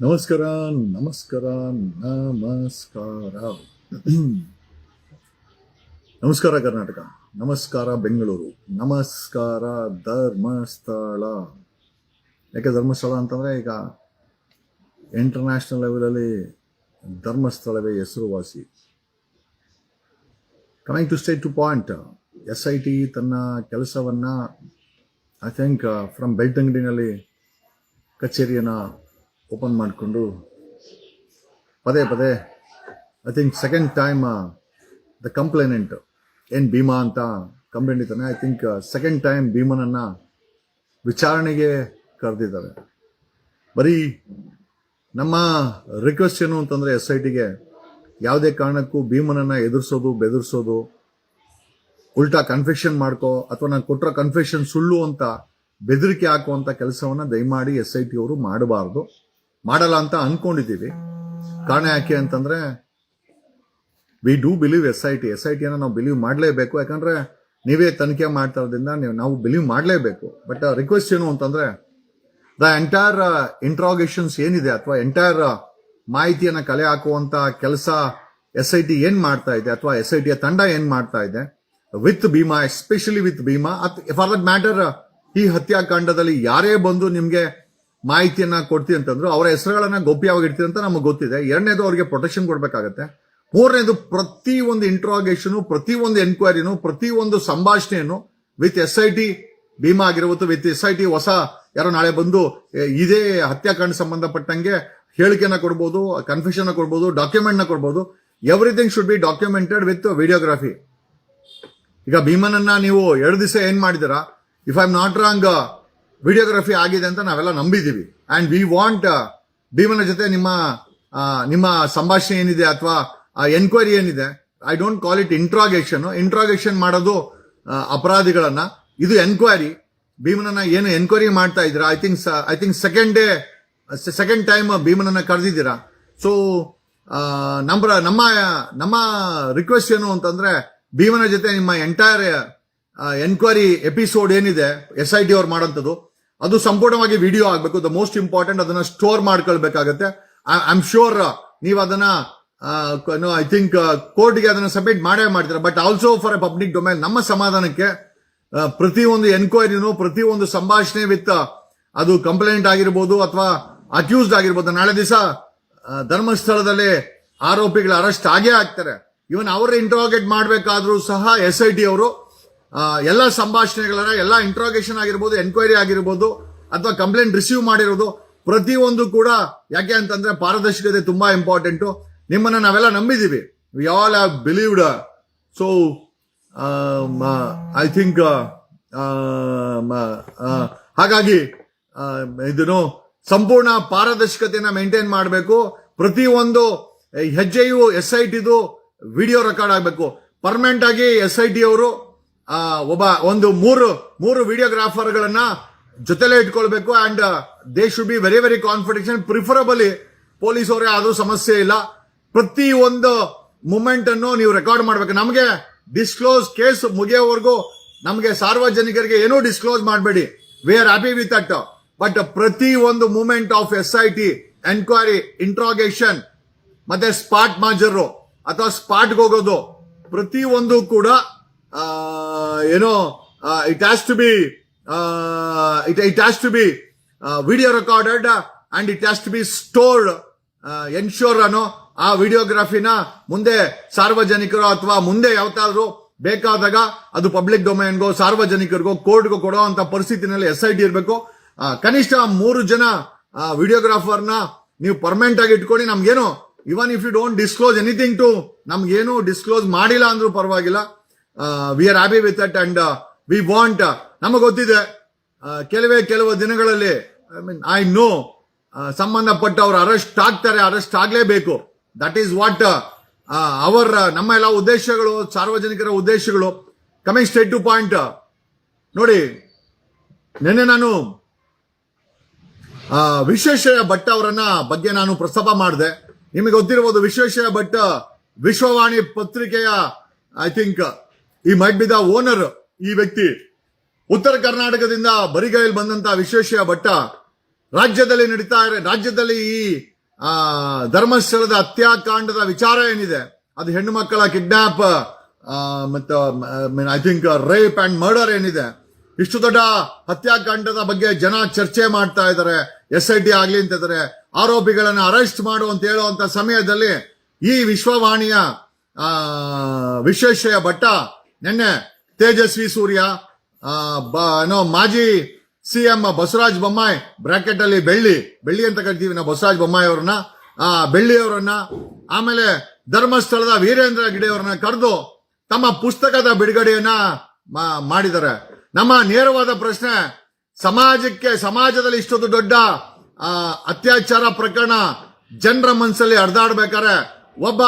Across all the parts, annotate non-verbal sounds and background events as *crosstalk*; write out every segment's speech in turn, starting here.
ನಮಸ್ಕಾರ ನಮಸ್ಕಾರ ನಮಸ್ಕಾರ *clears throat* ನಮಸ್ಕಾರ ಕರ್ನಾಟಕ, ನಮಸ್ಕಾರ ಬೆಂಗಳೂರು, ನಮಸ್ಕಾರ ಧರ್ಮಸ್ಥಳ. ಯಾಕೆ ಧರ್ಮಸ್ಥಳ ಅಂತಂದರೆ ಈಗ ಇಂಟರ್ನ್ಯಾಷನಲ್ ಲೆವೆಲಲ್ಲಿ ಧರ್ಮಸ್ಥಳವೇ ಹೆಸರುವಾಸಿ. Coming to straight to point S I T ತನ್ನ ಕೆಲಸವನ್ನು ಐ ಥಿಂಕ್ ಫ್ರಮ್ ಬೆಳ್ತಂಗಡಿನಲ್ಲಿ ಕಚೇರಿಯನ್ನು ಓಪನ್ ಮಾಡಿಕೊಂಡು ಪದೇ ಪದೇ I think second time the complainant ಏನು ಭೀಮಾ ಅಂತ ಕಂಪ್ಲೇಂಟ್ ಇದ್ದಾನೆ ಐ ಥಿಂಕ್ ಸೆಕೆಂಡ್ ಟೈಮ್ ಭೀಮನನ್ನು ವಿಚಾರಣೆಗೆ ಕರೆದಿದ್ದಾರೆ. ಬರೀ ನಮ್ಮ ರಿಕ್ವೆಸ್ಟ್ ಏನು ಅಂತಂದರೆ ಎಸ್ ಐ ಟಿಗೆ ಯಾವುದೇ ಕಾರಣಕ್ಕೂ ಭೀಮನನ್ನು ಎದುರಿಸೋದು, ಬೆದರಿಸೋದು, ಉಲ್ಟಾ ಕನ್ಫೆಷನ್ ಮಾಡ್ಕೋ ಅಥವಾ ನಾನು ಕೊಟ್ಟಿರೋ ಕನ್ಫೆಷನ್ ಸುಳ್ಳು ಅಂತ ಬೆದರಿಕೆ ಹಾಕುವಂಥ ಕೆಲಸವನ್ನು ದಯಮಾಡಿ ಎಸ್ ಐ ಟಿ ಅವರು ಮಾಡಬಾರ್ದು. ಮಾಡಲ್ಲ ಅಂತ ಅನ್ಕೊಂಡಿದ್ದೀವಿ. ಕಾರಣ ಯಾಕೆ ಅಂತಂದ್ರೆ we do believe S I T S I ಟಿಯನ್ನು ನಾವು ಬಿಲೀವ್ ಮಾಡಲೇಬೇಕು. ಯಾಕಂದ್ರೆ, ನೀವೇ ತನಿಖೆ ಮಾಡ್ತಾ ಇರೋದ್ರಿಂದ ನೀವು, ನಾವು ಬಿಲೀವ್ ಮಾಡಲೇಬೇಕು. ಬಟ್ ರಿಕ್ವೆಸ್ಟ್ ಏನು ಅಂತಂದ್ರೆ ದ ಎಂಟೈರ್ ಇಂಟ್ರಾಗೇಷನ್ಸ್ ಏನಿದೆ ಅಥವಾ ಎಂಟೈರ್ ಮಾಹಿತಿಯನ್ನು ಕಲೆ ಹಾಕುವಂಥ ಕೆಲಸ ಎಸ್ ಐ ಟಿ ಏನು ಮಾಡ್ತಾ ಇದೆ ಅಥವಾ ಎಸ್ ಐ ಟಿಯ ತಂಡ ಏನು ಮಾಡ್ತಾ ಇದೆ with Bhima especially with Bhima for that matter ಈ ಹತ್ಯಾಕಾಂಡದಲ್ಲಿ ಯಾರೇ ಬಂದು ನಿಮ್ಗೆ ಮಾಹಿತಿಯನ್ನ ಕೊಡ್ತೀವಿ ಅಂತಂದ್ರು ಅವರ ಹೆಸರುಗಳನ್ನ ಗೌಪ್ಯವಾಗಿ ಇಡ್ತೀವಿ ಅಂತ ನಮಗೆ ಗೊತ್ತಿದೆ. ಎರಡನೇದು ಅವರಿಗೆ ಪ್ರೊಟೆಕ್ಷನ್ ಕೊಡ್ಬೇಕಾಗತ್ತೆ. ಮೂರನೇದು ಪ್ರತಿ ಒಂದು ಇಂಟ್ರಾಗೇಷನು ಪ್ರತಿ ಒಂದು ಎನ್ಕ್ವೈರಿನು ಪ್ರತಿ ಒಂದು ಸಂಭಾಷಣೆಯನ್ನು with S I T Bhima ಆಗಿರ್ಬೋದು ವಿತ್ ಎಸ್ ಐ ಟಿ ಹೊಸ ಯಾರೋ ನಾಳೆ ಬಂದು ಇದೇ ಹತ್ಯಾಕಾಂಡ ಸಂಬಂಧಪಟ್ಟಂಗೆ ಹೇಳಿಕೆನ ಕೊಡ್ಬೋದು ಕನ್ಫ್ಯೂಷನ್ ಕೊಡ್ಬೋದು ಡಾಕ್ಯುಮೆಂಟ್ನ ಕೊಡ್ಬೋದು. Everything should be documented with videography ಈಗ ಭೀಮನನ್ನ ನೀವು ಎರಡು ದಿವಸ ಏನ್ ಮಾಡಿದಿರಾ if I am not wrong videography ಆಗಿದೆ ಅಂತ ನಾವೆಲ್ಲ ನಂಬಿದೀವಿ ಆ್ಯಂಡ್ ವಿ ವಾಂಟ್ ಭೀಮನ ಜೊತೆ ನಿಮ್ಮ ನಿಮ್ಮ ಸಂಭಾಷಣೆ ಏನಿದೆ ಅಥವಾ ಎನ್ಕ್ವೈರಿ ಏನಿದೆ I don't call it interrogation interrogation ಮಾಡೋದು ಅಪರಾಧಿಗಳನ್ನ. ಇದು ಎನ್ಕ್ವೈರಿ ಭೀಮನನ್ನ ಏನು ಎನ್ಕ್ವೈರಿ ಮಾಡ್ತಾ ಇದ್ದೀರಾ? I think I think second day second time ಭೀಮನನ್ನ ಕರೆದಿದ್ದೀರಾ? ಸೊ ನಮ್ಮ ನಮ್ಮ ನಮ್ಮ ರಿಕ್ವೆಸ್ಟ್ ಏನು ಅಂತಂದ್ರೆ, ಭೀಮನ ಜೊತೆ ನಿಮ್ಮ ಎಂಟೈರ್ ಎನ್ಕ್ವೈರಿ ಎಪಿಸೋಡ್ ಏನಿದೆ ಎಸ್ ಐ ಟಿ ಅವ್ರು ಮಾಡೋಂಥದ್ದು ಅದು ಸಂಪೂರ್ಣವಾಗಿ ವಿಡಿಯೋ ಆಗಬೇಕು. ದ ಮೋಸ್ಟ್ ಇಂಪಾರ್ಟೆಂಟ್ ಅದನ್ನ ಸ್ಟೋರ್ ಮಾಡ್ಕೊಳ್ಬೇಕಾಗತ್ತೆ. ಐ ಆಮ್ ಶೋರ್ ನೀವು ಅದನ್ನ ಐ ಥಿಂಕ್ ಕೋರ್ಟ್ಗೆ ಅದನ್ನ ಸಬ್ಮಿಟ್ ಮಾಡೇ ಮಾಡ್ತೀರಾ. But also for a public domain ನಮ್ಮ ಸಮಾಧಾನಕ್ಕೆ ಪ್ರತಿ ಪ್ರತಿಯೊಂದು ಎನ್ಕ್ವೈರಿನೂ ಪ್ರತಿಯೊಂದು ಸಂಭಾಷಣೆ ವಿತ್ ಅದು ಕಂಪ್ಲೇಂಟ್ ಆಗಿರ್ಬೋದು ಅಥವಾ ಅಕ್ಯೂಸ್ಡ್ ಆಗಿರ್ಬೋದು. ನಾಳೆ ದಿವಸ ಧರ್ಮಸ್ಥಳದಲ್ಲಿ ಆರೋಪಿಗಳು ಅರೆಸ್ಟ್ ಆಗೇ ಆಗ್ತಾರೆ. ಇವನ್ ಅವರ ಇಂಟ್ರೋಗೇಟ್ ಮಾಡಬೇಕಾದ್ರೂ ಸಹ ಎಸ್ ಐ ಟಿ ಅವರು ಎಲ್ಲ ಸಂಭಾಷಣೆಗಳನ್ನ ಎಲ್ಲ ಇಂಟ್ರೋಗೇಷನ್ ಆಗಿರ್ಬೋದು ಎನ್ಕ್ವೈರಿ ಆಗಿರ್ಬೋದು ಅಥವಾ ಕಂಪ್ಲೇಂಟ್ ರಿಸೀವ್ ಮಾಡಿರೋದು ಪ್ರತಿಯೊಂದು ಕೂಡ ಯಾಕೆ ಅಂತಂದ್ರೆ ಪಾರದರ್ಶಕತೆ ತುಂಬಾ ಇಂಪಾರ್ಟೆಂಟು ನಿಮ್ಮನ್ನ ನಾವೆಲ್ಲ ನಂಬಿದೀವಿ we all have believed so I think ಹಾಗಾಗಿ ಆ, ಇದನ್ನು ಸಂಪೂರ್ಣ ಪಾರದರ್ಶಕತೆಯನ್ನು ಮೇಂಟೈನ್ ಮಾಡಬೇಕು. ಪ್ರತಿಯೊಂದು ಹೆಜ್ಜೆಯು ಎಸ್ ಐ ಟಿದು ವಿಡಿಯೋ ರೆಕಾರ್ಡ್ ಆಗಬೇಕು. ಪರ್ಮನೆಂಟ್ ಆಗಿ ಎಸ್ ಐ ಟಿ ಅವರು ಒಬ್ಬ ಒಂದು ಮೂರು ಮೂರು ವಿಡಿಯೋಗ್ರಾಫರ್ಗಳನ್ನ ಜೊತೆಲೇ ಇಟ್ಕೊಳ್ಬೇಕು and they should be very very confidential preferably police ಅವರೇ ಆದ್ರೂ ಸಮಸ್ಯೆ ಇಲ್ಲ. ಪ್ರತಿ ಒಂದು ಮೂಮೆಂಟ್ ಅನ್ನು ನೀವು ರೆಕಾರ್ಡ್ ಮಾಡಬೇಕು. ನಮಗೆ ಡಿಸ್ಕ್ಲೋಸ್ ಕೇಸ್ ಮುಗಿಯೋವರೆಗೂ ನಮಗೆ ಸಾರ್ವಜನಿಕರಿಗೆ ಏನೂ ಡಿಸ್ಕ್ಲೋಸ್ ಮಾಡಬೇಡಿ. We are happy with it but ಪ್ರತಿ ಒಂದು moment of S I T enquiry interrogation ಮತ್ತೆ ಸ್ಪಾಟ್ ಮಾಜರು ಅಥವಾ ಸ್ಪಾಟ್ಗೆ ಹೋಗೋದು ಪ್ರತಿ ಒಂದು ಕೂಡ ಆ, ಏನೋ it has to be it it has to be video recorded and it has to be stored ensure ಅನ್ನೋ ಆ ವಿಡಿಯೋಗ್ರಫಿನ ಮುಂದೆ ಸಾರ್ವಜನಿಕರು ಅಥವಾ ಮುಂದೆ ಯಾವತ್ತಾದ್ರೂ ಬೇಕಾದಾಗ ಅದು ಪಬ್ಲಿಕ್ ಡೊಮೈನ್ಗೋ ಸಾರ್ವಜನಿಕರಿಗೋ ಕೋರ್ಟ್ಗೋ ಅಂತ ಪರಿಸ್ಥಿತಿನಲ್ಲಿ ಎಸ್ ಐ ಟಿ ಇರಬೇಕು. ಕನಿಷ್ಠ ಮೂರು ಜನ ವಿಡಿಯೋಗ್ರಾಫರ್ನ ನೀವು ಪರ್ಮನೆಂಟ್ ಆಗಿ ಇಟ್ಕೊಂಡು ನಮ್ಗೇನು even if you don't disclose anything to ನಮ್ಗೇನು ಡಿಸ್ಕ್ಲೋಸ್ ಮಾಡಿಲ್ಲ ಅಂದ್ರೂ ಪರವಾಗಿಲ್ಲ. We are happy with that and we want ನಮಗೆ ಗೊತ್ತಿದೆ ಕೆಲವೇ ಕೆಲವು ದಿನಗಳಲ್ಲಿ ಐ ಮೀನ್ ಐ ನೋ ಸಂಬಂಧಪಟ್ಟವರು ಅರೆಸ್ಟ್ ಆಗ್ತಾರೆ ಅರೆಸ್ಟ್ ಆಗಲೇಬೇಕು. ದಟ್ ಈಸ್ ವಾಟ್ ಅವರ್, ನಮ್ಮ ಎಲ್ಲ ಉದ್ದೇಶಗಳು, ಸಾರ್ವಜನಿಕರ ಉದ್ದೇಶಗಳು. ಕಮಿಂಗ್ ಸ್ಟೇಟ್ ಟು ಪಾಯಿಂಟ್ ನೋಡಿ, ನಿನ್ನೆ ನಾನು ವಿಶ್ವೇಶ್ವರ ಭಟ್ ಅವರನ್ನ ಬಗ್ಗೆ ನಾನು ಪ್ರಸ್ತಾಪ ಮಾಡಿದೆ. ನಿಮಗೆ ಗೊತ್ತಿರಬಹುದು ವಿಶ್ವೇಶ್ವರಯ್ಯ ಭಟ್, ವಿಶ್ವವಾಣಿ ಪತ್ರಿಕೆಯ ಐ ಥಿಂಕ್ ಈ ಮೈಟ್ ಬಿ ದ ಓನರ್ ಈ ವ್ಯಕ್ತಿ ಉತ್ತರ ಕರ್ನಾಟಕದಿಂದ ಬರಿಗೈಲ್ ಬಂದಂತ ವಿಶ್ವೇಶ್ವರ ಭಟ್ಟ ರಾಜ್ಯದಲ್ಲಿ ನಡೀತಾ ಇರೋ ರಾಜ್ಯದಲ್ಲಿ ಈ ಧರ್ಮಸ್ಥಳದ ಹತ್ಯಾಕಾಂಡದ ವಿಚಾರ ಏನಿದೆ? ಅದು ಹೆಣ್ಣು ಮಕ್ಕಳ ಕಿಡ್ನಾಪ್ ಮತ್ತು I think rape and murder ಏನಿದೆ? ಇಷ್ಟು ದೊಡ್ಡ ಹತ್ಯಾಕಾಂಡದ ಬಗ್ಗೆ ಜನ ಚರ್ಚೆ ಮಾಡ್ತಾ ಇದ್ದಾರೆ ಎಸ್ ಐ ಟಿ ಆಗ್ಲಿ ಅಂತ ಇದ್ದಾರೆ. ಆರೋಪಿಗಳನ್ನ ಅರೆಸ್ಟ್ ಮಾಡು ಅಂತ ಹೇಳುವಂತ ಸಮಯದಲ್ಲಿ ಈ ವಿಶ್ವವಾಣಿಯ ಆ, ವಿಶ್ವೇಶ್ವರಯ್ಯ ಭಟ್ಟ ನಿನ್ನೆ ತೇಜಸ್ವಿ ಸೂರ್ಯ ಏನೋ ಮಾಜಿ ಸಿಎಂ ಬಸವರಾಜ ಬೊಮ್ಮಾಯಿ ಬ್ರಾಕೆಟ್ ಅಲ್ಲಿ ಬೆಳ್ಳಿ ಬೆಳ್ಳಿ ಅಂತ ಕರಿತೀವಿ ನಾವು, ಬಸವರಾಜ ಬೊಮ್ಮಾಯಿ ಅವ್ರನ್ನ, ಆ ಬೆಳ್ಳಿ ಅವರನ್ನ ಆಮೇಲೆ ಧರ್ಮಸ್ಥಳದ ವೀರೇಂದ್ರ ಗಿಡಿ ಅವರನ್ನ ಕರೆದು ತಮ್ಮ ಪುಸ್ತಕದ ಬಿಡುಗಡೆಯನ್ನ ಮಾಡಿದ್ದಾರೆ. ನಮ್ಮ ನೇರವಾದ ಪ್ರಶ್ನೆ, ಸಮಾಜಕ್ಕೆ, ಸಮಾಜದಲ್ಲಿ ಇಷ್ಟೊಂದು ದೊಡ್ಡ ಅತ್ಯಾಚಾರ ಪ್ರಕರಣ ಜನರ ಮನಸ್ಸಲ್ಲಿ ಹರಿದಾಡ್ಬೇಕಾರೆ ಒಬ್ಬ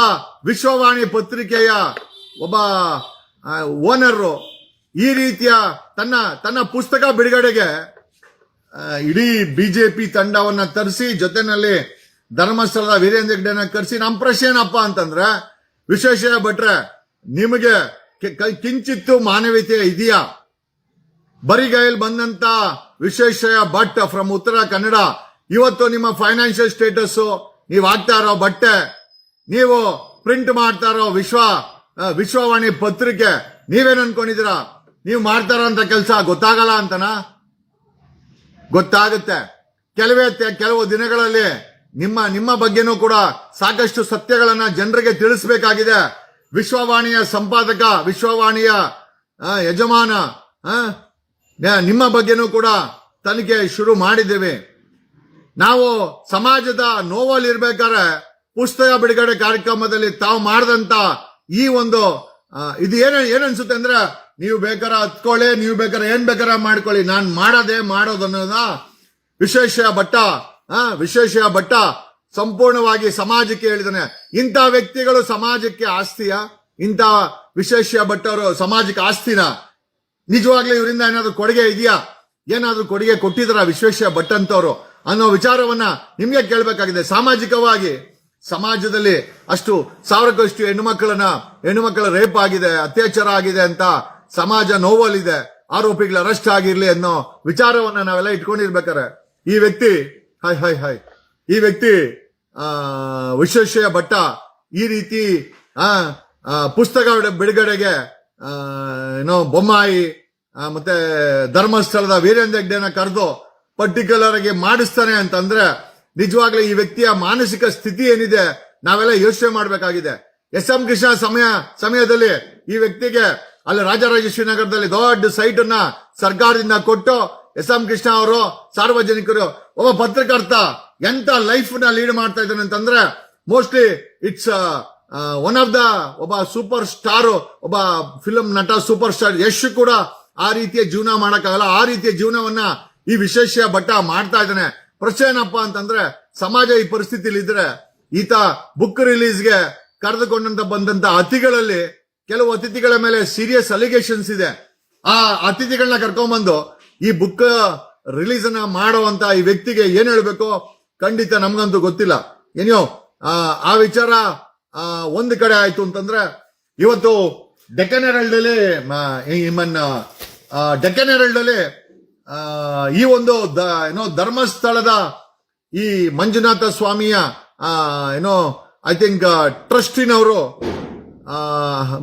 ವಿಶ್ವವಾಣಿ ಪತ್ರಿಕೆಯ, ಒಬ್ಬ ಓನರ್ ಈ ರೀತಿಯ ತನ್ನ ತನ್ನ ಪುಸ್ತಕ ಬಿಡುಗಡೆಗೆ ಇಡೀ ಬಿಜೆಪಿ ತಂಡವನ್ನ ತರಿಸಿ, ಜೊತೆನಲ್ಲಿ ಧರ್ಮಸ್ಥಳದ ವೀರೇಂದ್ರ ಹೆಗ್ಡೆನ ಕರೆಸಿ ನಮ್ಮ ಪ್ರಶ್ನೆ ಏನಪ್ಪ ಅಂತಂದ್ರೆ ವಿಶ್ವೇಶ್ವರ ಭಟ್ರೆ ನಿಮಗೆ ಕಿಂಚಿತ್ತು ಮಾನವೀಯತೆ ಇದೆಯಾ? ಬರಿಗೈಲ್ ಬಂದಂತ ವಿಶ್ವೇಶ್ವರ ಭಟ್ ಫ್ರಮ್ ಉತ್ತರ ಕನ್ನಡ, ಇವತ್ತು ನಿಮ್ಮ ಫೈನಾನ್ಷಿಯಲ್ ಸ್ಟೇಟಸ್ ನೀವು ಹಾಕ್ತಾ ಇರೋ ಬಟ್ಟೆ, ನೀವು ಪ್ರಿಂಟ್ ಮಾಡ್ತಾ ಇರೋ ವಿಶ್ವ ವಿಶ್ವವಾಣಿ ಪತ್ರಿಕೆ, ನೀವೇನ್ ಅನ್ಕೊಂಡಿದ್ದೀರಾ? ನೀವು ಮಾಡ್ತಾರ ಅಂತ ಕೆಲಸ ಗೊತ್ತಾಗಲ್ಲ ಅಂತನಾ? ಗೊತ್ತಾಗುತ್ತೆ. ಕೆಲವೇ ಕೆಲವು ದಿನಗಳಲ್ಲಿ ನಿಮ್ಮ ನಿಮ್ಮ ಬಗ್ಗೆನೂ ಕೂಡ ಸಾಕಷ್ಟು ಸತ್ಯಗಳನ್ನ ಜನರಿಗೆ ತಿಳಿಸಬೇಕಾಗಿದೆ. ವಿಶ್ವವಾಣಿಯ ಸಂಪಾದಕ, ವಿಶ್ವವಾಣಿಯ ಯಜಮಾನ ನಿಮ್ಮ ಬಗ್ಗೆನೂ ಕೂಡ ತನಿಖೆ ಶುರು ಮಾಡಿದ್ದೀವಿ. ನಾವು ಸಮಾಜದ ನೋವಲ್ಲಿ ಇರ್ಬೇಕಾದ್ರೆ ಪುಸ್ತಕ ಬಿಡುಗಡೆ ಕಾರ್ಯಕ್ರಮದಲ್ಲಿ ತಾವು ಮಾಡಿದಂತ ಈ ಒಂದು ಇದು ಏನು ಏನನ್ಸುತ್ತೆ ಅಂದ್ರೆ, ನೀವು ಬೇಕಾರ ಹತ್ಕೊಳ್ಳಿ ನೀವು ಬೇಕಾರ ಏನ್ ಬೇಕಾರ ಮಾಡ್ಕೊಳ್ಳಿ. ನಾನು ಮಾಡೋದೇ ಮಾಡೋದು ಅನ್ನೋದ ವಿಶೇಷ ಭಟ್ಟ ಆ, ವಿಶೇಷ ಭಟ್ಟ ಸಂಪೂರ್ಣವಾಗಿ ಸಮಾಜಕ್ಕೆ ಹೇಳಿದಾನೆ ಇಂಥ ವ್ಯಕ್ತಿಗಳು ಸಮಾಜಕ್ಕೆ ಆಸ್ತಿಯ? ಇಂಥ ವಿಶೇಷ ಭಟ್ಟವರು ಸಮಾಜಕ್ಕೆ ಆಸ್ತಿನ? ನಿಜವಾಗ್ಲೂ ಇವರಿಂದ ಏನಾದ್ರು ಕೊಡುಗೆ ಇದೆಯಾ? ಏನಾದ್ರೂ ಕೊಡುಗೆ ಕೊಟ್ಟಿದ್ರ ವಿಶ್ವೇಶ್ವರ ಭಟ್ ಅಂತವ್ರು ಅನ್ನೋ ವಿಚಾರವನ್ನ ನಿಮ್ಗೆ ಕೇಳಬೇಕಾಗಿದೆ. ಸಾಮಾಜಿಕವಾಗಿ ಸಮಾಜದಲ್ಲಿ ಅಷ್ಟು ಸಾವಿರಕ್ಕಷ್ಟು ಹೆಣ್ಣು ಮಕ್ಕಳನ್ನ ಹೆಣ್ಣು ಮಕ್ಕಳ ರೇಪ್ ಆಗಿದೆ, ಅತ್ಯಾಚಾರ ಆಗಿದೆ ಅಂತ ಸಮಾಜ ನೋವಲ್ಲಿದೆ, ಆರೋಪಿಗಳ ಅರೆಸ್ಟ್ ಆಗಿರ್ಲಿ ಅನ್ನೋ ವಿಚಾರವನ್ನ ನಾವೆಲ್ಲ ಇಟ್ಕೊಂಡಿರ್ಬೇಕಾರೆ ಈ ವ್ಯಕ್ತಿ ಹಾಯ್ ಹಾಯ್ ಹಾಯ್ ಈ ವ್ಯಕ್ತಿ, ಆ ವಿಶ್ವೇಶ್ವರ ಭಟ್ಟ ಈ ರೀತಿ, ಆ ಪುಸ್ತಕ ಬಿಡ- ಬಿಡುಗಡೆಗೆ ಏನೋ ಬೊಮ್ಮಾಯಿ ಮತ್ತೆ ಧರ್ಮಸ್ಥಳದ ವೀರೇಂದ್ರ ಹೆಗ್ಡೆನ ಕರೆದು ಪರ್ಟಿಕ್ಯುಲರ್ ಆಗಿ ಮಾಡಿಸ್ತಾನೆ ಅಂತಂದ್ರೆ ನಿಜವಾಗ್ಲೂ ಈ ವ್ಯಕ್ತಿಯ ಮಾನಸಿಕ ಸ್ಥಿತಿ ಏನಿದೆ, ನಾವೆಲ್ಲ ಯೋಚನೆ ಮಾಡಬೇಕಾಗಿದೆ. ಎಸ್ ಎಂ ಕೃಷ್ಣ ಸಮಯ, ಸಮಯದಲ್ಲಿ ಈ ವ್ಯಕ್ತಿಗೆ ಅಲ್ಲಿ ರಾಜರಾಜೇಶ್ವರಿ ನಗರದಲ್ಲಿ ದೊಡ್ಡ ಸೈಟ್ ಅನ್ನ ಸರ್ಕಾರದಿಂದ ಕೊಟ್ಟು ಎಸ್ ಎಂ ಕೃಷ್ಣ ಅವರು ಸಾರ್ವಜನಿಕರು, ಒಬ್ಬ ಪತ್ರಕರ್ತ ಎಂತ ಲೈಫ್ನ ಲೀಡ್ ಮಾಡ್ತಾ ಇದ್ದಾನೆ ಅಂತಂದ್ರೆ mostly it's one of the ಒಬ್ಬ ಸೂಪರ್ ಸ್ಟಾರ್ ಒಬ್ಬ ಫಿಲಂ ನಟ ಸೂಪರ್ ಸ್ಟಾರ್ ಯಶ್ ಕೂಡ ಆ ರೀತಿಯ ಜೀವನ ಮಾಡಕ್ಕಾಗಲ್ಲ. ಆ ರೀತಿಯ ಜೀವನವನ್ನ ಈ ವಿಶೇಷ ಭಟ್ಟ ಮಾಡ್ತಾ ಇದ್ದಾನೆ. ಪ್ರಶ್ನೆ ಏನಪ್ಪ ಅಂತಂದ್ರೆ ಸಮಾಜ ಈ ಪರಿಸ್ಥಿತಿಯಲ್ಲಿ ಇದ್ರೆ ಈತ ಬುಕ್ ರಿಲೀಸ್ಗೆ ಕರೆದುಕೊಂಡಂತ ಬಂದಂತ ಅತಿಥಿಗಳಲ್ಲಿ ಕೆಲವು ಅತಿಥಿಗಳ ಮೇಲೆ ಸೀರಿಯಸ್ ಅಲಿಗೇಷನ್ಸ್ ಇದೆ. ಆ ಅತಿಥಿಗಳನ್ನ ಕರ್ಕೊಂಡ್ಬಂದು ಈ ಬುಕ್ ರಿಲೀಸ್ ಅನ್ನ ಮಾಡುವಂತ ಈ ವ್ಯಕ್ತಿಗೆ ಏನ್ ಹೇಳ್ಬೇಕು? ಖಂಡಿತ ನಮ್ಗಂತೂ ಗೊತ್ತಿಲ್ಲ. ಏನೋ ಆ, ವಿಚಾರ ಒಂದು ಕಡೆ ಆಯ್ತು ಅಂತಂದ್ರೆ ಇವತ್ತು ಡೆಕನ್ ಹೆರಲ್ಡ್ ಅಲ್ಲಿ ಡೆಕನ್ ಹೆರಲ್ಡ್ ಅಲ್ಲಿ ಈ ಒಂದು ಏನೋ ಧರ್ಮಸ್ಥಳದ ಈ ಮಂಜುನಾಥ ಸ್ವಾಮಿಯ ಏನೋ ಐ ಥಿಂಕ್ ಟ್ರಸ್ಟಿನವರು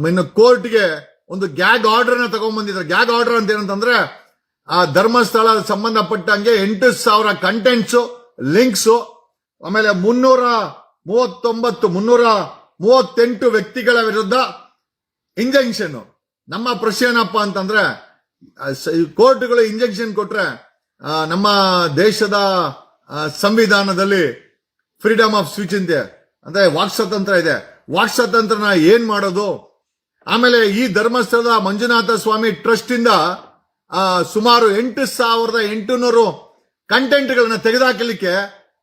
ಇನ್ನು ಕೋರ್ಟ್ಗೆ ಒಂದು ಗ್ಯಾಗ್ ಆರ್ಡರ್ನ ತಗೊಂಡ್ಬಂದಿದ್ದಾರೆ ಗ್ಯಾಗ್ ಆರ್ಡರ್ ಅಂತ ಏನಂತಂದ್ರೆ ಆ ಧರ್ಮಸ್ಥಳ ಸಂಬಂಧಪಟ್ಟಂಗೆ ಎಂಟು ಸಾವಿರ ಕಂಟೆಂಟ್ಸ್ ಲಿಂಕ್ಸ್ ಆಮೇಲೆ ಮುನ್ನೂರ ಮೂವತ್ತೊಂಬತ್ತು, ಮುನ್ನೂರ ಮೂವತ್ತೆಂಟು ವ್ಯಕ್ತಿಗಳ ವಿರುದ್ಧ ಇಂಜೆಕ್ಷನ್ ನಮ್ಮ ಪ್ರಶ್ನೆ ಏನಪ್ಪ ಅಂತಂದ್ರೆ ಕೋರ್ಟ್ಗಳು ಇಂಜೆಕ್ಷನ್ ಕೊಟ್ರೆ ನಮ್ಮ ದೇಶದ ಸಂವಿಧಾನದಲ್ಲಿ ಫ್ರೀಡಮ್ ಆಫ್ ಸ್ಪೀಚ್ ಇದೆ ಅಂದ್ರೆ ವಾಕ್ ಸ್ವಾತಂತ್ರ್ಯ ಇದೆ. ವಾಕ್ ಸ್ವಾತಂತ್ರ್ಯನ ಏನ್ ಮಾಡೋದು? ಆಮೇಲೆ ಈ ಧರ್ಮಸ್ಥಳದ ಮಂಜುನಾಥ ಸ್ವಾಮಿ ಟ್ರಸ್ಟ್ ಇಂದ ಸುಮಾರು ಎಂಟು ಸಾವಿರದ ಎಂಟುನೂರು ಕಂಟೆಂಟ್ಗಳನ್ನ ತೆಗೆದುಹಾಕಲಿಕ್ಕೆ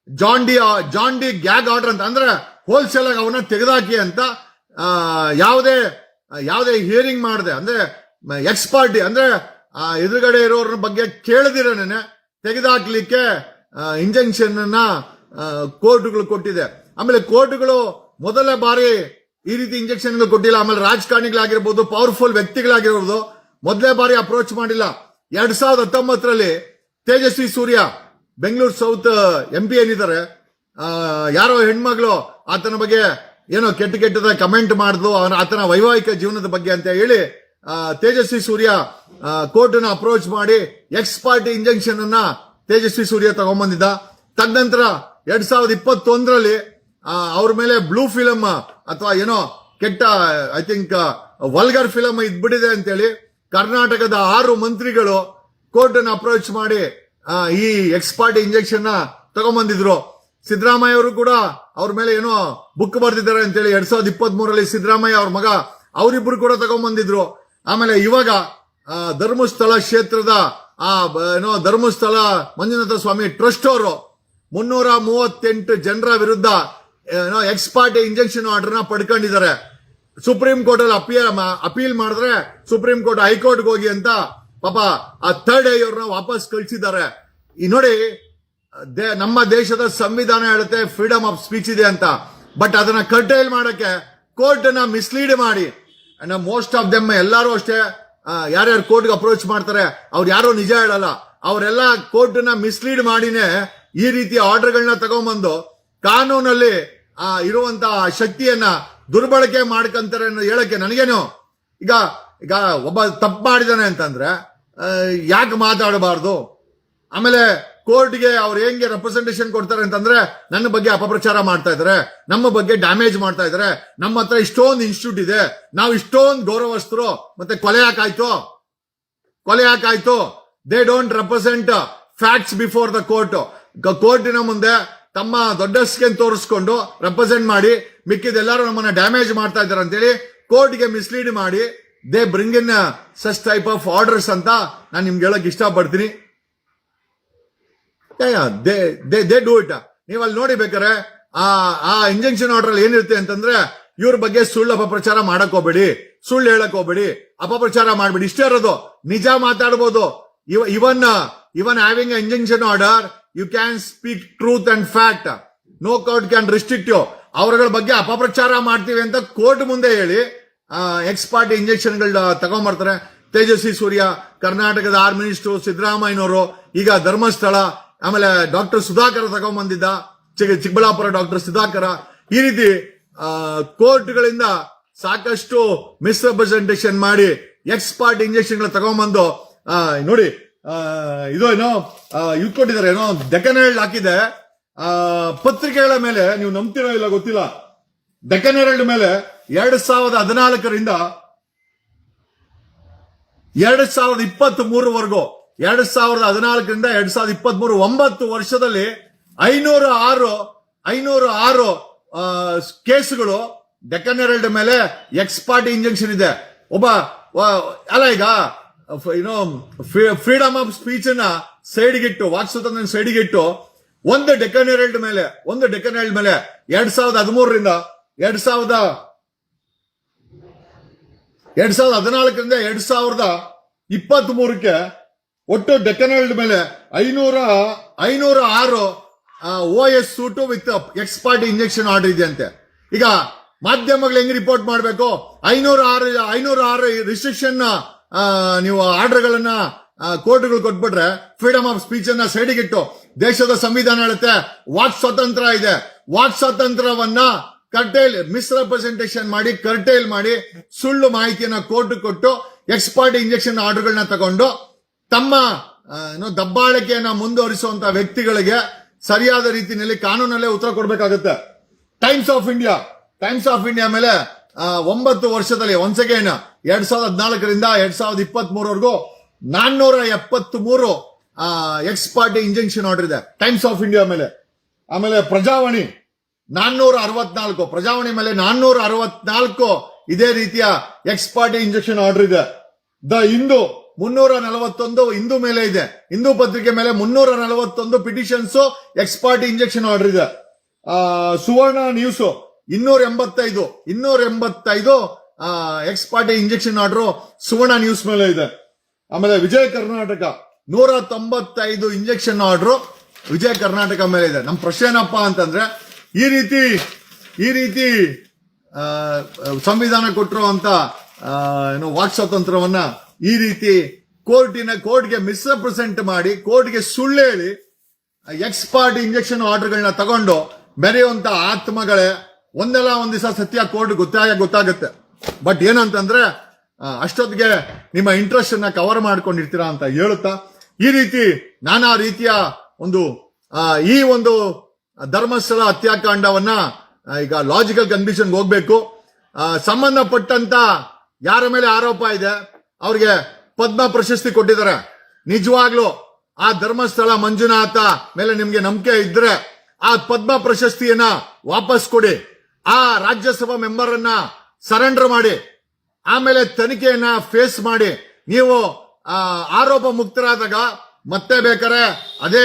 ಜಾಂಡಿ ಡಿ ಜಾನ್ ಡಿ ಗ್ಯಾಗ್ ಆರ್ಡರ್ ಅಂತ. ಅಂದ್ರೆ ಹೋಲ್ಸೇಲ್ ಆಗಿ ಅವನ್ನ ತೆಗೆದುಹಾಕಿ ಅಂತ ಯಾವುದೇ ಯಾವುದೇ ಹಿಯರಿಂಗ್ ಮಾಡಿದೆ. ಅಂದ್ರೆ ಎಕ್ಸ್ಪರ್ಟ್ ಅಂದ್ರೆ ಆ, ಎದುರುಗಡೆ ಇರೋರ ಬಗ್ಗೆ ಕೇಳದಿರೋನೆ ತೆಗೆದಾಕ್ಲಿಕ್ಕೆ ಇಂಜೆಕ್ಷನ್ ಅನ್ನ ಕೋರ್ಟ್ಗಳು ಕೊಟ್ಟಿದೆ. ಆಮೇಲೆ ಕೋರ್ಟ್ಗಳು ಮೊದಲ ಬಾರಿ ಈ ರೀತಿ ಇಂಜೆಕ್ಷನ್ ಕೊಟ್ಟಿಲ್ಲ. ಆಮೇಲೆ ರಾಜಕಾರಣಿಗಳಾಗಿರ್ಬೋದು ಪವರ್ಫುಲ್ ವ್ಯಕ್ತಿಗಳಾಗಿರ್ಬೋದು ಮೊದಲೇ ಬಾರಿ ಅಪ್ರೋಚ್ ಮಾಡಿಲ್ಲ. ಎರಡ್ ಸಾವಿರದ ಹತ್ತೊಂಬತ್ತರಲ್ಲಿ Tejasvi Surya Bengaluru south M P ಏನಿದ್ದಾರೆ ಯಾರೋ ಹೆಣ್ಮಗಳು ಆತನ ಬಗ್ಗೆ ಏನೋ ಕೆಟ್ಟ ಕೆಟ್ಟದ ಕಮೆಂಟ್ ಮಾಡಿದ್ಲು ಅವನ ಆತನ ವೈವಾಹಿಕ ಜೀವನದ ಬಗ್ಗೆ ಅಂತ ಹೇಳಿ ತೇಜಸ್ವಿ ಸೂರ್ಯ ಕೋರ್ಟ್ನ ಅಪ್ರೋಚ್ ಮಾಡಿ ಎಕ್ಸ್ ಪಾರ್ಟಿ ಇಂಜೆಕ್ಷನ್ ಅನ್ನ ತೇಜಸ್ವಿ ಸೂರ್ಯ ತಗೊಂಡ್ಬಂದಿದ್ದ ತದನಂತರ ಎರಡ್ ಸಾವಿರದ ಇಪ್ಪತ್ತೊಂದರಲ್ಲಿ ಅವ್ರ ಮೇಲೆ ಬ್ಲೂ ಫಿಲಮ್ ಅಥವಾ ಏನೋ ಕೆಟ್ಟ ಐ ಥಿಂಕ್ ವಲ್ಗರ್ ಫಿಲಮ್ ಇದ್ಬಿಟ್ಟಿದೆ ಅಂತೇಳಿ ಕರ್ನಾಟಕದ ಆರು ಮಂತ್ರಿಗಳು ಕೋರ್ಟ್ ಅನ್ನು ಅಪ್ರೋಚ್ ಮಾಡಿ ಈ ಎಕ್ಸ್ ಪಾರ್ಟಿ ಇಂಜೆಕ್ಷನ್ನ ತಗೊಂಬಂದಿದ್ರು. ಸಿದ್ದರಾಮಯ್ಯ ಅವರು ಕೂಡ ಅವ್ರ ಮೇಲೆ ಏನೋ ಬುಕ್ ಬರ್ದಿದ್ದಾರೆ ಅಂತೇಳಿ ಎರಡ್ ಸಾವಿರದ ಇಪ್ಪತ್ತ್ ಮೂರರಲ್ಲಿ ಸಿದ್ದರಾಮಯ್ಯ ಅವ್ರ ಮಗ, ಅವರಿಬ್ರು ಕೂಡ ತಗೊಂಬಂದಿದ್ರು. ಆಮೇಲೆ ಇವಾಗ ಧರ್ಮಸ್ಥಳ ಕ್ಷೇತ್ರದ, ಆ ಏನೋ ಧರ್ಮಸ್ಥಳ ಮಂಜುನಾಥ ಸ್ವಾಮಿ ಟ್ರಸ್ಟ್ ಅವರು ಮುನ್ನೂರ ಮೂವತ್ತೆಂಟು ಜನರ ವಿರುದ್ಧ ಏನೋ ಎಕ್ಸ್ಪಾರ್ಟ್ ಇಂಜೆಕ್ಷನ್ ಆರ್ಡರ್ನ ಪಡ್ಕೊಂಡಿದ್ದಾರೆ. ಸುಪ್ರೀಂ ಕೋರ್ಟ್ ಅಲ್ಲಿ ಅಪೀಲ್ ಅಪೀಲ್ ಮಾಡಿದ್ರೆ ಸುಪ್ರೀಂ ಕೋರ್ಟ್ ಹೈಕೋರ್ಟ್ಗೆ ಹೋಗಿ ಅಂತ ಪಾಪ ಆ ಥರ್ಡ್ ಐ ಅವ್ರನ್ನ ವಾಪಸ್ ಕಳಿಸಿದ್ದಾರೆ. ಈ ನೋಡಿ ನಮ್ಮ ದೇಶದ ಸಂವಿಧಾನ ಹೇಳುತ್ತೆ ಫ್ರೀಡಮ್ ಆಫ್ ಸ್ಪೀಚ್ ಇದೆ ಅಂತ. ಬಟ್ ಅದನ್ನ ಕರ್ಟೈಲ್ ಮಾಡಕ್ಕೆ ಕೋರ್ಟ್ನ ಮಿಸ್ಲೀಡ್ ಮಾಡಿ ಮೋಸ್ಟ್ ಆಫ್ ದೆಮ್ ಎಲ್ಲರೂ ಅಷ್ಟೇ ಯಾರ್ಯಾರು ಕೋರ್ಟ್ಗೆ ಅಪ್ರೋಚ್ ಮಾಡ್ತಾರೆ ಅವ್ರು ಯಾರು ನಿಜ ಹೇಳಲ್ಲ. ಅವರೆಲ್ಲ ಕೋರ್ಟ್ನ ಮಿಸ್ಲೀಡ್ ಮಾಡಿನೇ ಈ ರೀತಿಯ ಆರ್ಡರ್ಗಳನ್ನ ತಗೊಂಬಂದು ಕಾನೂನಲ್ಲಿ ಆ, ಇರುವಂತಹ ಶಕ್ತಿಯನ್ನ ದುರ್ಬಳಕೆ ಮಾಡ್ಕಂತಾರೆ ಅನ್ನೋ ಹೇಳಕ್ಕೆ ನನಗೇನು ಈಗ ಈಗ ಒಬ್ಬ ತಪ್ಪು ಮಾಡಿದಾನೆ ಅಂತಂದ್ರೆ ಯಾಕೆ ಮಾತಾಡಬಾರ್ದು? ಆಮೇಲೆ ಕೋರ್ಟ್ಗೆ ಅವ್ರು ಹೆಂಗೆ ರೆಪ್ರೆಸೆಂಟೇಷನ್ ಕೊಡ್ತಾರೆ ಅಂತಂದ್ರೆ ನನ್ನ ಬಗ್ಗೆ ಅಪಪ್ರಚಾರ ಮಾಡ್ತಾ ಇದಾರೆ ನಮ್ಮ ಬಗ್ಗೆ ಡ್ಯಾಮೇಜ್ ಮಾಡ್ತಾ ಇದಾರೆ ನಮ್ಮ ಹತ್ರ ಇಷ್ಟೊಂದು ಇನ್ಸ್ಟಿಟ್ಯೂಟ್ ಇದೆ, ನಾವು ಇಷ್ಟೊಂದು ಗೌರವಸ್ಥರು, ಮತ್ತೆ ಕೊಲೆ ಯಾಕಾಯ್ತು? ಕೊಲೆ ಯಾಕಾಯ್ತು? They don't represent facts before the court ಕೋರ್ಟಿನ ಮುಂದೆ ತಮ್ಮ ದೊಡ್ಡ ಸ್ಕೇನ್ ತೋರಿಸ್ಕೊಂಡು ರೆಪ್ರೆಸೆಂಟ್ ಮಾಡಿ ಮಿಕ್ಕಿದೆಲ್ಲರೂ ನಮ್ಮನ್ನ ಡ್ಯಾಮೇಜ್ ಮಾಡ್ತಾ ಇದ್ದಾರೆ ಅಂತೇಳಿ ಕೋರ್ಟ್ಗೆ ಮಿಸ್ಲೀಡ್ ಮಾಡಿ they bring in such type of orders ಅಂತ ನಾನು ನಿಮ್ಗೆ ಹೇಳಕ್ ಇಷ್ಟಪಡ್ತೀನಿ. They they they do it ನೀವು ಅಲ್ಲಿ ನೋಡಿ ಬೇಕಾರೆ ಆ ಆ ಇಂಜೆಕ್ಷನ್ ಆರ್ಡರ್ ಅಲ್ಲಿ ಏನಿರುತ್ತೆ ಅಂತಂದ್ರೆ, ಇವ್ರ ಬಗ್ಗೆ ಸುಳ್ಳು ಅಪಪ್ರಚಾರ ಮಾಡಕ್ ಹೋಗ್ಬೇಡಿ. ಸುಳ್ಳು ಹೇಳಕ್ ಹೋಗ್ಬೇಡಿ. ಅಪಪ್ರಚಾರ ಮಾಡ್ಬೇಡಿ. ಇಷ್ಟೇ ಇರೋದು. ನಿಜ ಮಾತಾಡ್ಬೋದು. ಇವ, even even having injunction order you can speak truth and fact no court can restrict you ಅವರುಗಳ ಬಗ್ಗೆ ಅಪಪ್ರಚಾರ ಮಾಡ್ತೀವಿ ಅಂತ ಕೋರ್ಟ್ ಮುಂದೆ ಹೇಳಿ ಎಕ್ಸ್ ಪಾರ್ಟಿ ಇಂಜೆಕ್ಷನ್ಗಳ ತಗೊಂಡ್ಬರ್ತಾರೆ ತೇಜಸ್ವಿ ಸೂರ್ಯ, ಕರ್ನಾಟಕದ ಆರ್ ಮಿನಿಸ್ಟರ್ ಸಿದ್ದರಾಮಯ್ಯನವರು, ಈಗ ಧರ್ಮಸ್ಥಳ ಆಮೇಲೆ ಡಾಕ್ಟರ್ ಸುಧಾಕರ್ ತಗೊಂಡ್ಬಂದಿದ್ದ ಚಿಕ್ಕ ಚಿಕ್ಕಬಳ್ಳಾಪುರ ಡಾಕ್ಟರ್ ಸುಧಾಕರ ಈ ರೀತಿ ಕೋರ್ಟ್ಗಳಿಂದ ಸಾಕಷ್ಟು ಮಿಸ್ರೆಪ್ರೆಸೆಂಟೇಷನ್ ಮಾಡಿ ಎಕ್ಸ್ಪರ್ಟ್ ಇಂಜೆಕ್ಷನ್ ಇಂಜೆಕ್ಷನ್ ತಗೊಂಡ್ಬಂದು ಆ, ನೋಡಿ ಇದು ಏನೋ ಇದ್ ಕೊಟ್ಟಿದ್ದಾರೆ ಏನೋ ಡೆಕ್ಕನ್ ಹೆರಲ್ಡ್ ಹಾಕಿದೆ ಪತ್ರಿಕೆಗಳ ಮೇಲೆ ನೀವು ನಂಬ್ತಿರೋ ಇಲ್ಲ ಗೊತ್ತಿಲ್ಲ. ಹೆರಲ್ಡ್ ಮೇಲೆ ಎರಡ್ ಸಾವಿರದ ಹದಿನಾಲ್ಕರಿಂದ ಎರಡ್ ಸಾವಿರದ ಇಪ್ಪತ್ತ್ ಮೂರವರೆಗೂ ಎರಡ್ ಸಾವಿರದ ಹದಿನಾಲ್ಕರಿಂದ ಎರಡ್ ಸಾವಿರದ ಇಪ್ಪತ್ತ್ ಮೂರು ಒಂಬತ್ತು ವರ್ಷದಲ್ಲಿ ಐನೂರ ಆರು ಐನೂರ ಆರು ಕೇಸ್ಗಳು ಡೆಕ್ಕನ್ ಹೆರಲ್ಡ್ ಮೇಲೆ ಎಕ್ಸ್ ಪಾರ್ಟಿ ಇಂಜೆಕ್ಷನ್ ಇದೆ. ಒಬ್ಬ ಅಲ್ಲ ಈಗ ಏನೋ ಫ್ರೀಡಮ್ ಆಫ್ ಸ್ಪೀಚ್ನ ಸೈಡ್ಗಿಟ್ಟು ವಾಕ್ ಸ್ವಾತಂತ್ರ್ಯ ಸೈಡ್ಗಿಟ್ಟು ಒಂದು ಡೆಕ್ಕನ್ ಹೆರಲ್ಡ್ ಮೇಲೆ, ಒಂದು ಡೆಕ್ಕನ್ ಹೆರಲ್ಡ್ ಮೇಲೆ ಎರಡ್ ಸಾವಿರದ ಹದಿಮೂರರಿಂದ ಎರಡ್ ಸಾವಿರದ ಎರಡ್ ಸಾವಿರದ ಹದಿನಾಲ್ಕರಿಂದ ಎರಡ್ ಸಾವಿರದ ಇಪ್ಪತ್ತ್ ಮೂರಕ್ಕೆ ಒಟ್ಟು ಡೆಕನಲ್ಡ್ ಮೇಲೆ ಐನೂರ ಐನೂರ ಆರು O S suit with ex parte injunction order ಇದೆ ಅಂತೆ ಈಗ ಮಾಧ್ಯಮಗಳು ಹೆಂಗ್ ರಿಪೋರ್ಟ್ ಮಾಡಬೇಕು? ಐನೂರ ಆರು ಐನೂರ ಆರು ರಿಸ್ಟ್ರಿಕ್ಷನ್ ನೀವು ಆರ್ಡರ್ಗಳನ್ನ ಕೋರ್ಟ್ಗಳು ಕೊಟ್ಬಿಟ್ರೆ ಫ್ರೀಡಮ್ ಆಫ್ ಸ್ಪೀಚ್ ಅನ್ನ ಸೈಡಿಗಿಟ್ಟು ದೇಶದ ಸಂವಿಧಾನ ಹೇಳುತ್ತೆ. ವಾಕ್ ಸ್ವಾತಂತ್ರ್ಯ ಇದೆ. ವಾಕ್ ಸ್ವಾತಂತ್ರ್ಯವನ್ನ ಕರ್ಟೈಲ್ ಮಿಸ್ರೆಪ್ರೆಸೆಂಟೇಷನ್ ಮಾಡಿ ಕರ್ಟೈಲ್ ಮಾಡಿ ಸುಳ್ಳು ಮಾಹಿತಿಯನ್ನ ಕೋರ್ಟ್ ಕೊಟ್ಟು ಎಕ್ಸ್ಪರ್ಟ್ ಇಂಜೆಕ್ಷನ್ ಆರ್ಡರ್ಗಳನ್ನ ತಗೊಂಡು ತಮ್ಮ ಏನು ದಬ್ಬಾಳಿಕೆಯನ್ನ ಮುಂದುವರಿಸುವಂತ ವ್ಯಕ್ತಿಗಳಿಗೆ ಸರಿಯಾದ ರೀತಿಯಲ್ಲಿ ಕಾನೂನಲ್ಲೇ ಉತ್ತರ ಕೊಡಬೇಕಾಗುತ್ತೆ. Times of India Times of India ಮೇಲೆ ಒಂಬತ್ತು ವರ್ಷದಲ್ಲಿ ಒನ್ ಸೆಕೆಂಡ್ ಎರಡ್ ಸಾವಿರದ ಹದಿನಾಲ್ಕರಿಂದ ಎರಡ್ ಸಾವಿರದ ಇಪ್ಪತ್ತ್ ಮೂರವರೆಗೂ ನಾನ್ನೂರ ಎಪ್ಪತ್ತ್ ಮೂರು ಎಕ್ಸ್ ಪಾರ್ಟಿ ಇಂಜೆಕ್ಷನ್ ಆರ್ಡರ್ ಇದೆ. ಟೈಮ್ಸ್ ಆಫ್ ಇಂಡಿಯಾ ಮೇಲೆ. ಆಮೇಲೆ ಪ್ರಜಾವಾಣಿ, ನಾನ್ನೂರ ಅರವತ್ನಾಲ್ಕು. ಪ್ರಜಾವಾಣಿ ಮೇಲೆ ನಾನ್ನೂರ ಅರವತ್ನಾಲ್ಕು ಇದೇ ರೀತಿಯ ಎಕ್ಸ್ ಪಾರ್ಟಿ ಇಂಜೆಕ್ಷನ್ ಆರ್ಡರ್ ಇದೆ. ದ ಹಿಂದೂ ಮುನ್ನೂರ ನಲವತ್ತೊಂದು ಹಿಂದೂ ಮೇಲೆ ಇದೆ. ಹಿಂದೂ ಪತ್ರಿಕೆ ಮೇಲೆ ಮುನ್ನೂರ ನಲವತ್ತೊಂದು ಪಿಟಿಷನ್ಸ್ ಎಕ್ಸ್ಪರ್ಟ್ ಇಂಜೆಕ್ಷನ್ ಆರ್ಡರ್ ಇದೆ. ಸುವರ್ಣ ನ್ಯೂಸ್ ಇನ್ನೂರ ಎಂಬತ್ತೈದು ಇನ್ನೂರ ಎಂಬತ್ತೈದು ex parte injunction order Suvarna news ಮೇಲೆ ಇದೆ. ಆಮೇಲೆ ವಿಜಯ ಕರ್ನಾಟಕ ನೂರ ತೊಂಬತ್ತೈದು ಇಂಜೆಕ್ಷನ್ ಆರ್ಡರ್ ವಿಜಯ ಕರ್ನಾಟಕ ಮೇಲೆ ಇದೆ. ನಮ್ಮ ಪ್ರಶ್ನೆ ಏನಪ್ಪಾ ಅಂತಂದ್ರೆ, ಈ ರೀತಿ ಈ ರೀತಿ ಸಂವಿಧಾನ ಕೊಟ್ಟರು ಅಂತ ಏನು ವಾಕ್ ಸ್ವಾತಂತ್ರ್ಯವನ್ನ ಈ ರೀತಿ ಕೋರ್ಟಿನ ಕೋರ್ಟ್ಗೆ ಮಿಸ್ರೆಪ್ರೆಸೆಂಟ್ ಮಾಡಿ ಕೋರ್ಟ್ಗೆ ಸುಳ್ಳು ಹೇಳಿ ಎಕ್ಸ್ಪರ್ಟ್ ಇಂಜೆಕ್ಷನ್ ಆರ್ಡರ್ಗಳನ್ನ ತಗೊಂಡು ಮೆರೆಯುವಂತ ಆತ್ಮಗಳೇ ಒಂದಲ್ಲ ಒಂದ್ ದಿವಸ ಸತ್ಯ ಕೋರ್ಟ್ ಗೊತ್ತಾಗ ಗೊತ್ತಾಗುತ್ತೆ. ಬಟ್ ಏನಂತಂದ್ರೆ ಅಷ್ಟೊತ್ತಿಗೆ ನಿಮ್ಮ ಇಂಟ್ರೆಸ್ಟ್ ಅನ್ನ ಕವರ್ ಮಾಡ್ಕೊಂಡಿರ್ತೀರಾ ಅಂತ ಹೇಳುತ್ತಾ, ಈ ರೀತಿ ನಾನಾ ರೀತಿಯ ಒಂದು ಈ ಒಂದು ಧರ್ಮಸ್ಥಳ ಹತ್ಯಾಕಾಂಡವನ್ನ ಈಗ ಲಾಜಿಕಲ್ ಕನ್ಫ್ಯೂಷನ್ ಹೋಗ್ಬೇಕು. ಸಂಬಂಧಪಟ್ಟಂತ ಯಾರ ಮೇಲೆ ಆರೋಪ ಇದೆ? ಅವ್ರಿಗೆ ಪದ್ಮ ಪ್ರಶಸ್ತಿ ಕೊಟ್ಟಿದ್ದಾರೆ. ನಿಜವಾಗ್ಲು ಆ ಧರ್ಮಸ್ಥಳ ಮಂಜುನಾಥ ಮೇಲೆ ನಿಮ್ಗೆ ನಂಬಿಕೆ ಇದ್ರೆ ಆ ಪದ್ಮ ಪ್ರಶಸ್ತಿಯನ್ನ ವಾಪಸ್ ಕೊಡಿ. ಆ ರಾಜ್ಯಸಭಾ ಮೆಂಬರ್ ಅನ್ನ ಸರೆಂಡರ್ ಮಾಡಿ. ಆಮೇಲೆ ತನಿಖೆಯನ್ನ ಫೇಸ್ ಮಾಡಿ. ನೀವು ಆರೋಪ ಮುಕ್ತರಾದಾಗ ಮತ್ತೆ ಬೇಕಾರೆ ಅದೇ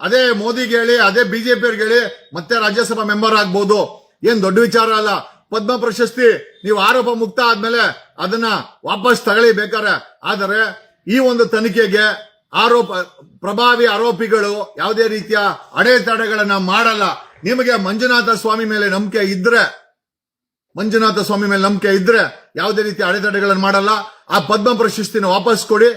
ಅದೇ ಮೋದಿಗೆ ಹೇಳಿ, ಅದೇ ಬಿಜೆಪಿ ಹೇಳಿ ಮತ್ತೆ ರಾಜ್ಯಸಭಾ ಮೆಂಬರ್ ಆಗ್ಬೋದು. ಏನ್ ದೊಡ್ಡ ವಿಚಾರ ಅಲ್ಲ. ಪದ್ಮ ಪ್ರಶಸ್ತಿ, ನೀವು ಆರೋಪ ಮುಕ್ತ ಆದ್ಮೇಲೆ ಅದನ್ನ ವಾಪಸ್ ತಗೊಳ್ಳಿ ಆದರೆ ಈ ಒಂದು ತನಿಖೆಗೆ ಆರೋಪ, ಪ್ರಭಾವಿ ಆರೋಪಿಗಳು ಯಾವುದೇ ರೀತಿಯ ಅಡೆತಡೆಗಳನ್ನ ಮಾಡಲ್ಲ. ನಿಮಗೆ ಮಂಜುನಾಥ ಸ್ವಾಮಿ ಮೇಲೆ ನಂಬಿಕೆ ಇದ್ರೆ, ಮಂಜುನಾಥ ಸ್ವಾಮಿ ಮೇಲೆ ನಂಬಿಕೆ ಇದ್ರೆ ಯಾವುದೇ ರೀತಿ ಅಡೆತಡೆಗಳನ್ನು ಮಾಡಲ್ಲ. ಆ ಪದ್ಮ ಪ್ರಶಸ್ತಿನ ವಾಪಸ್ ಕೊಡಿ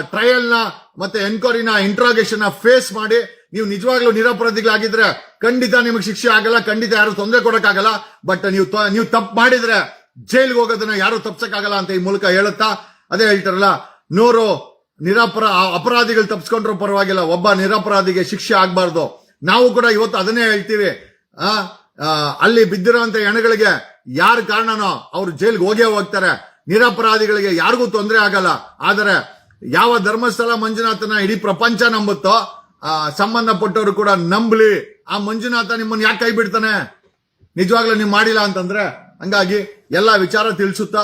ಟ್ರಯಲ್ನ ಮತ್ತೆ ಎನ್ಕ್ವೈರಿನ ಇಂಟ್ರಾಗೇಷನ್ ಫೇಸ್ ಮಾಡಿ. ನೀವು ನಿಜವಾಗ್ಲೂ ನಿರಪರಾಧಿಗಳಾಗಿದ್ರೆ ಖಂಡಿತ ನಿಮಗೆ ಶಿಕ್ಷೆ ಆಗಲ್ಲ, ಖಂಡಿತ ಯಾರು ತೊಂದರೆ ಕೊಡಕ್ಕಾಗಲ್ಲ. ಬಟ್ ನೀವು ನೀವು ತಪ್ಪು ಮಾಡಿದ್ರೆ ಜೈಲ್ಗೆ ಹೋಗೋದನ್ನ ಯಾರು ತಪ್ಸಕ್ಕಾಗಲ್ಲ ಅಂತ ಈ ಮೂಲಕ ಹೇಳುತ್ತಾ ಅದೇ ಹೇಳ್ತಾರಲ್ಲ ನೂರು ನಿರಪರ ಅಪರಾಧಿಗಳು ತಪ್ಸ್ಕೊಂಡ್ರು ಪರವಾಗಿಲ್ಲ ಒಬ್ಬ ನಿರಪರಾಧಿಗೆ ಶಿಕ್ಷೆ ಆಗ್ಬಾರ್ದು. ನಾವು ಕೂಡ ಇವತ್ತು ಅದನ್ನೇ ಹೇಳ್ತೀವಿ. ಆ ಅಲ್ಲಿ ಬಿದ್ದಿರುವಂತ ಹೆಣಗಳಿಗೆ ಯಾರ ಕಾರಣನೋ ಅವ್ರು ಜೈಲ್ಗೆ ಹೋಗೇ ಹೋಗ್ತಾರೆ. ನಿರಪರಾಧಿಗಳಿಗೆ ಯಾರಿಗೂ ತೊಂದರೆ ಆಗಲ್ಲ. ಆದರೆ ಯಾವ ಧರ್ಮಸ್ಥಳ ಮಂಜುನಾಥನ ಇಡೀ ಪ್ರಪಂಚ ನಂಬುತ್ತೋ ಆ, ಸಂಬಂಧಪಟ್ಟವರು ಕೂಡ ನಂಬ್ಲಿ. ಆ ಮಂಜುನಾಥ ನಿಮ್ಮನ್ನ ಯಾಕೆ ಕೈ ಬಿಡ್ತಾನೆ? ನಿಜವಾಗ್ಲೂ ನೀವು ಮಾಡಿಲ್ಲ ಅಂತಂದ್ರೆ ಹಂಗಾಗಿ ಎಲ್ಲ ವಿಚಾರ ತಿಳಿಸುತ್ತಾ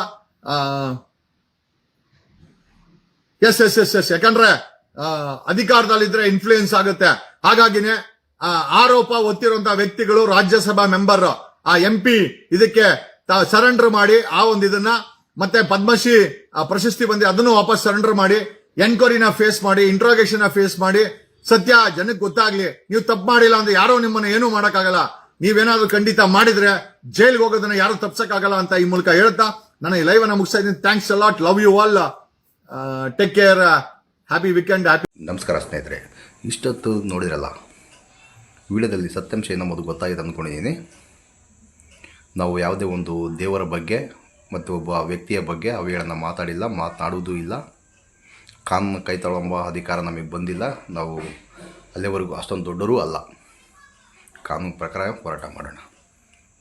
ಎಸ್ ಎಸ್ ಎಸ್ ಎಸ್ ಯಾಕಂದ್ರೆ ಅಧಿಕಾರದಲ್ಲಿದ್ರೆ ಇನ್ಫ್ಲೂಯೆನ್ಸ್ ಆಗುತ್ತೆ. ಹಾಗಾಗಿನೇ ಆರೋಪ ಒತ್ತಿರುವಂತಹ ವ್ಯಕ್ತಿಗಳು ರಾಜ್ಯಸಭಾ ಮೆಂಬರ್ ಆ ಎಂ ಪಿ ಇದಕ್ಕೆ ಸರೆಂಡರ್ ಮಾಡಿ ಆ ಒಂದು ಇದನ್ನ, ಮತ್ತೆ ಪದ್ಮಶ್ರೀ ಪ್ರಶಸ್ತಿ ಬಂದಿ ಅದನ್ನು ವಾಪಸ್ ಸರೆಂಡರ್ ಮಾಡಿ ಎನ್ಕ್ವೈರಿನ ಫೇಸ್ ಮಾಡಿ ಇಂಟ್ರೋಗೇಷನ್ ಫೇಸ್ ಮಾಡಿ, ಸತ್ಯ, ಜನಕ್ಕೆ ಗೊತ್ತಾಗ್ಲಿ, ನೀವು ತಪ್ಪು ಮಾಡಿಲ್ಲ ಅಂದ್ರೆ ಯಾರೋ ನಿಮ್ಮನ್ನ ಏನೂ ಮಾಡಕ್ಕಾಗಲ್ಲ. ನೀವೇನಾದ್ರೂ ಖಂಡಿತ ಮಾಡಿದ್ರೆ ಜೈಲ್ಗೆ ಹೋಗೋದನ್ನ ಯಾರು ತಪ್ಸಕ್ಕಾಗಲ್ಲ ಅಂತ ಈ ಮೂಲಕ ಹೇಳ್ತಾ ನಾನು ಈ ಲೈವ್ ಅನ್ನ ಮುಗಿಸ್ತಾ ಇದ್ದೀನಿ. Thanks a lot love you all take care happy weekend happy ನಮಸ್ಕಾರ ಸ್ನೇಹಿತರೆ. ಇಷ್ಟೊತ್ತು ನೋಡಿರಲ್ಲ ವಿಡಿಯೋದಲ್ಲಿ ಸತ್ಯಾಂಶ ನಮ್ಮದು ಗೊತ್ತಾಗಿದೆ ಅಂದ್ಕೊಂಡಿದ್ದೀನಿ ನಾವು ಯಾವುದೇ ಒಂದು ದೇವರ ಬಗ್ಗೆ ಮತ್ತು ಒಬ್ಬ ವ್ಯಕ್ತಿಯ ಬಗ್ಗೆ ಅವುಗಳನ್ನು ಮಾತಾಡಿಲ್ಲ ಮಾತನಾಡುವುದೂ ಇಲ್ಲ. ಕಾನೂನು ಕೈ ಅಧಿಕಾರ ನಮಗೆ ಬಂದಿಲ್ಲ. ನಾವು ಅಲ್ಲಿವರೆಗೂ ಅಷ್ಟೊಂದು ದೊಡ್ಡರೂ ಅಲ್ಲ. ಕಾನೂನು ಪ್ರಕಾರ ಹೋರಾಟ ಮಾಡೋಣ.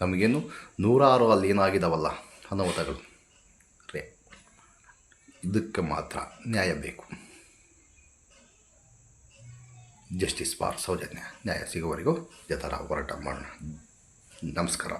ನಮಗೇನು ನೂರಾರು ಅಲ್ಲಿ ಏನಾಗಿದಾವಲ್ಲ ಅನಾಹುತಗಳು. ರೇ, ಇದಕ್ಕೆ ಮಾತ್ರ ನ್ಯಾಯ ಬೇಕು. Justice for Soujanya. ನ್ಯಾಯ ಸಿಗುವವರೆಗೂ ಜತರ ಹೋರಾಟ ಮಾಡೋಣ. ನಮಸ್ಕಾರ.